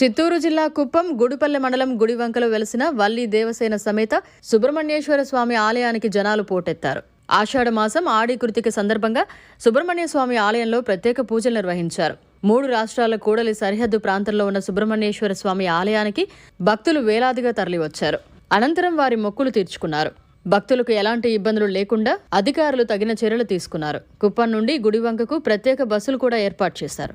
చిత్తూరు జిల్లా కుప్పం గుడిపల్లె మండలం గుడివంకలో వెలసిన వల్లి దేవసేన సమేత సుబ్రహ్మణ్యేశ్వర స్వామి ఆలయానికి జనాలు పోటెత్తారు. ఆషాఢ మాసం ఆడి కృతిక సందర్భంగా సుబ్రహ్మణ్య స్వామి ఆలయంలో ప్రత్యేక పూజలు నిర్వహించారు. మూడు రాష్ట్రాల కూడలి సరిహద్దు ప్రాంతంలో ఉన్న సుబ్రహ్మణ్యేశ్వర స్వామి ఆలయానికి భక్తులు వేలాదిగా తరలివచ్చారు. అనంతరం వారి మొక్కులు తీర్చుకున్నారు. భక్తులకు ఎలాంటి ఇబ్బందులు లేకుండా అధికారులు తగిన చర్యలు తీసుకున్నారు. కుప్పం నుండి గుడివంకకు ప్రత్యేక బస్సులు కూడా ఏర్పాటు చేశారు.